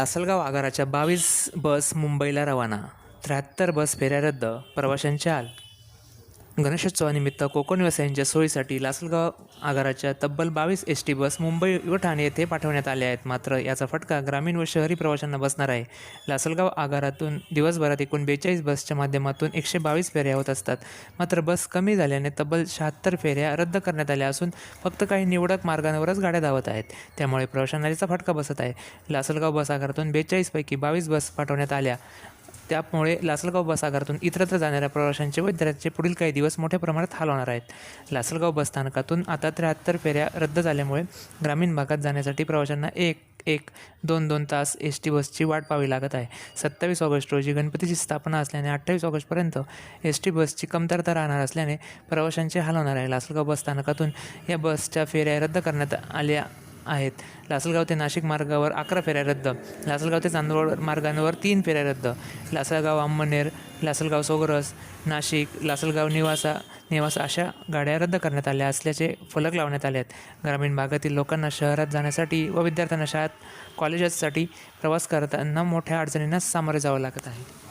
लासलगाव आगाराच्या बावीस बस मुंबईला रवाना. त्र्याहत्तर बस फेऱ्या रद्द. प्रवाशांच्या हाल गणेशोत्सवानिमित्त कोकण व्यवसायांच्या सोयीसाठी लासलगाव आगाराच्या तब्बल बावीस एस टी बस मुंबई व ठाणे येथे पाठवण्यात आल्या आहेत. मात्र याचा फटका ग्रामीण व शहरी प्रवाशांना बसणार आहे. लासलगाव आगारातून दिवसभरात एकूण बेचाळीस बसच्या माध्यमातून एकशे बावीस फेऱ्या होत असतात. मात्र बस कमी झाल्याने तब्बल शहात्तर फेऱ्या रद्द करण्यात आल्या असून फक्त काही निवडक मार्गांवरच गाड्या धावत आहेत. त्यामुळे प्रवाशांना याचा फटका बसत आहे. लासलगाव बस आगारातून बेचाळीसपैकी बावीस बस पाठवण्यात आल्या. त्यामुळे लासलगाव बसागारातून इतरत्र जाणाऱ्या प्रवाशांचे व विद्यार्थ्यांचे पुढील काही दिवस मोठ्या प्रमाणात हाल होणार आहेत. लासलगाव बस स्थानकातून आता त्र्याहत्तर फेऱ्या रद्द झाल्यामुळे ग्रामीण भागात जाण्यासाठी प्रवाशांना एक एक दोन दोन तास एस टी बसची वाट पाहावी लागत आहे. सत्तावीस ऑगस्ट रोजी गणपतीची स्थापना असल्याने अठ्ठावीस ऑगस्टपर्यंत एस टी बसची कमतरता राहणार असल्याने प्रवाशांचे हाल होणार आहे. लासलगाव बस स्थानकातून या बसच्या फेऱ्या रद्द करण्यात आल्या आहेत. लासलगाव ते नाशिक मार्गावर अकरा फेऱ्या रद्द. लासलगाव ते चांदवड मार्गांवर तीन फेऱ्या रद्द. लासलगाव आंबनेर लासलगाव सोगरस नाशिक लासलगाव निवासा निवासा अशा गाड्या रद्द करण्यात आल्या असल्याचे फलक लावण्यात आले आहेत. ग्रामीण भागातील लोकांना शहरात जाण्यासाठी व विद्यार्थ्यांना शाळेत कॉलेजेससाठी प्रवास करताना मोठ्या अडचणींना सामोरे जावं लागत आहे.